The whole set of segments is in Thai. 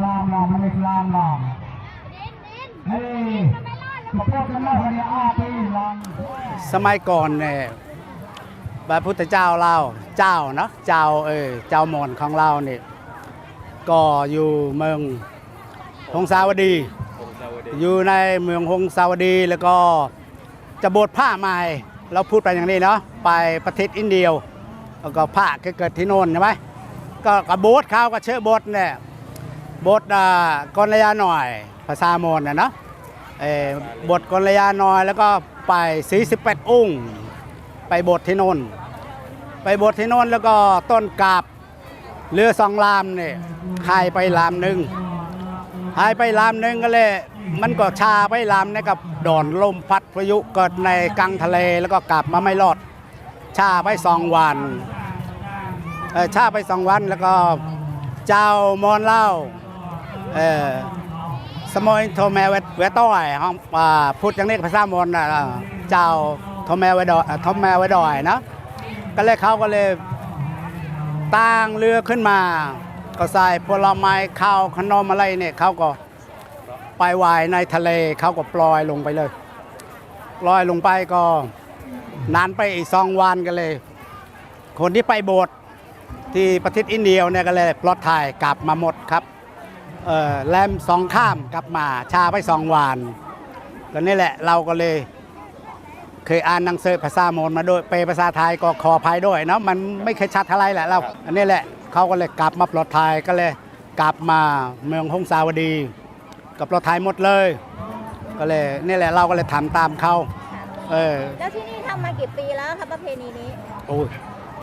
lang lang, manis lang lang. Hey, support ka na sa ate lang. สมัยก่อนเนี่ยพระพุทธเจ้าเราเจ้าเนาะเจ้าเออเจ้ามอนของเราเนี่ยก็อยู่เมืองหงสาวดี อยู่ในเมืองหงสาวดีแล้วก็จะบวชผ้าใหม่เราพูดไปอย่างนี้เนาะไปประเทศอินเดียแล้วก็พระก็เกิดที่โน่นใช่ไหมก็กบฏเขาก็เชื่อบทเนี่ย บทอ่ากรยาหน่อย ภาษาโมอญนะเนาะเออบทกรยาหน่อยแล้วก็ไป48องค์ ไปบทที่โนนไปบทที่โนนแล้วก็ต้นกาบเรือสองลำเนี่ยหายไปลำหนึ่งหายไปลำหนึ่งก็เลย มันก็ชาไปลำนี่กับดอนลมพัดพายุเกิดในกลางทะเลแล้วก็กลับมาไม่รอด ชาไปสองวันชาไปสองวันแล้วก็เจ้ามอนเล่า เออสมอยโทแมเวตเวต้อยห้องอ่าพูดอย่างนี้ภาษามอนอ่าเจ้าโทแมเวดอยโทแมเวดอยนะก็เลยเขาก็เลยตั้งเรือขึ้นมา ก็ใส่ผลไม้ข้าวขนมอะไรเนี่ยเขาก็ไปวายในทะเลเขาก็ปล่อยลงไปเลยปล่อยลงไปก็นานไปอีกสองวันกันเลย คนที่ไปโบสถ์ที่ประเทศอินเดียเนี่ยก็เลยปลอดภัยกลับมาหมดครับ แลมสองข้ามกลับมาชาไปสองวันก็นี่แหละเราก็เลย เคยอ่านหนังสือภาษามอญมาด้วยเปลภาษาไทยก็ขออภัยด้วยเนาะมันไม่เคยชัดเท่าไรแหละเราอันนี้แหละเขาก็เลยกลับมาปลอดภัยก็เลยกลับมาเมืองฮงสาวดีก็ปลอดภัยหมดเลย ก็เลยนี่แหละเราก็เลยทำตามเขาเออแล้วที่นี่ทำมากี่ปีแล้วครับประเพณีนี้โอ้ย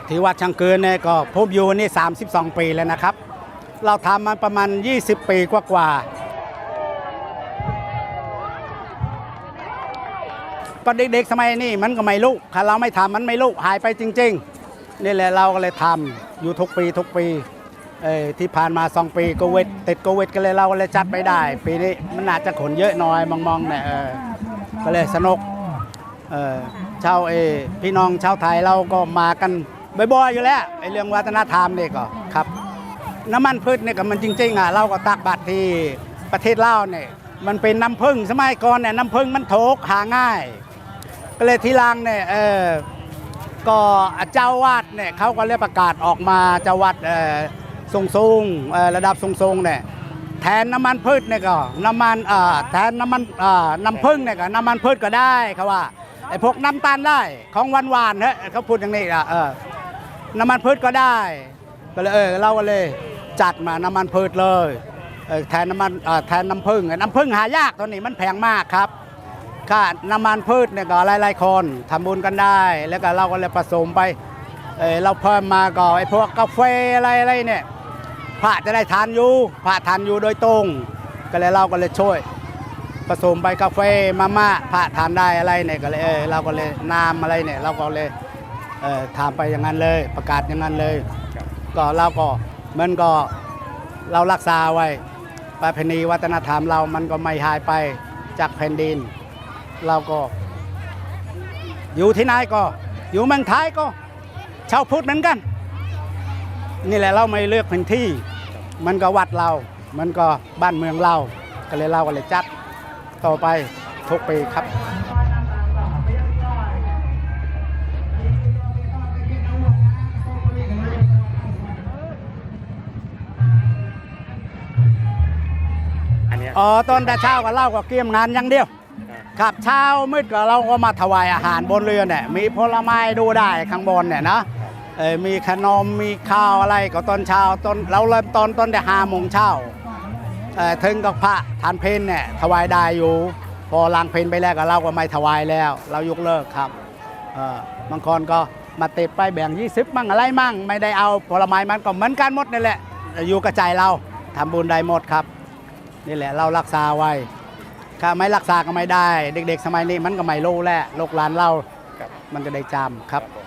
ที่วัดชังเกินเนี่ยก็ผมอยู่นี่ 32 ปีแล้วนะครับ เราทำมาประมาณ 20 ปีกว่าๆก็เด็กๆสมัยนี้มันก็ไม่รู้ถ้าเราไม่ทำมันไม่รู้หายไปจริง ๆ นี่แหละเราก็เลยทำอยู่ทุกปีทุกปีเออที่ผ่านมา2ปีโควิดติดโควิดก็เลยเราก็เลยจัดไม่ได้ ปีนี้มันอาจจะขนเยอะน่อยมองๆเนี่ยก็เลยสนุกเอ่อชาวเอพี่น้องชาวไทยเราก็มากันบ่อยๆอยู่แล้วไอเรื่องวัฒนธรรมนี่ก็ครับ น้ำมันพืชเนี่ยก็มันจริงๆอะเราก็ตักบาตรที่ประเทศลาวเนี่ยมันเป็นน้ำผึ้งสมัยก่อนเนี่ยน้ำผึ้งมันโถกหาง่าย ก็เลยทีหลังเนี่ยเออก็เจ้าวาดเนี่ยเขาก็เลยประกาศออกมาเจ้าวาดเออทรงสูงระดับทรงๆเนี่ยแทนน้ำมันพืชเนี่ยก็น้ำมันอ่อแทนน้ำมันอ่อน้ำผึ้งเนี่ยก็น้ำมันพืชก็ได้เขาว่าไอ้พวกน้ำตาลได้ของหวานๆเฮ้ยเขาพูดอย่างนี้อะเออน้ำมันพืชก็ได้ก็เลยเออเราก็เลย จัดมาน้ำมันพืชเลยเออแทนน้ำมันเอ่อแทนน้ำผึ้งน้ำผึ้งหายากตอนนี้มันแพงมากครับค่าน้ำมันพืชเนี่ยก็หลายๆคนทำบุญกันได้ แล้วก็เราก็เลยผสมไปเออเราเพิ่มมาก็ไอ้พวกกาแฟอะไรอะไรเนี่ยพระจะได้ทานอยู่พระทานอยู่โดยตรง ก็เลยเราก็เลยช่วย ผสมไปกาแฟมาม่าพระทานได้อะไรเนี่ยก็เลยเออเราก็เลยน้ำอะไรเนี่ยเราก็เลยเออทำไปอย่างนั้นเลย ประกาศอย่างนั้นเลย ก็เราก็ มันก็เรารักษาไว้ ประเพณีวัฒนธรรมเรามันก็ไม่หายไปจากแผ่นดิน เราก็ อยู่ที่ไหนก็ อยู่เมืองไทยก็ ชาวพุทธเหมือนกัน นี่แหละเราไม่เลือกพื้นที่ มันก็วัดเรา มันก็บ้านเมืองเราก็เลยเราก็เลยจัดต่อไปทุกปีครับ อันเนี้ยอ๋อตอนแต่เช้าก็เล่าก็เกี่ยมงานอย่างเดียวครับเช้ามืดก็เราก็มาถวายอาหารบนเรือเนี่ยมีผลไม้ดูได้ข้างบนเนี่ยนะเออมีขนมมีข้าวอะไรก็ตอนเช้าตอนเราเริ่มตอนตอนแต่ห้าโมงเช้าเออถึงกับพระทานเพลเนี่ยถวายได้อยู่ พอลางเพลไปแล้วก็เราก็ไม่ถวายแล้ว เรายกเลิกครับเออบางคนก็มาติดไปแบ่ง 20 มั่งอะไรมั่ง ไม่ได้เอาผลไม้มันก็เหมือนกันหมดนี่แหละอยู่กระจายเราทำบุญได้หมดครับ นี่แหละเรารักษาไว้ถ้าไม่รักษาก็ไม่ได้ เด็ก ๆ สมัยนี้มันก็ไม่รู้แหละลูกหลานเราครับมันก็ได้จำครับผม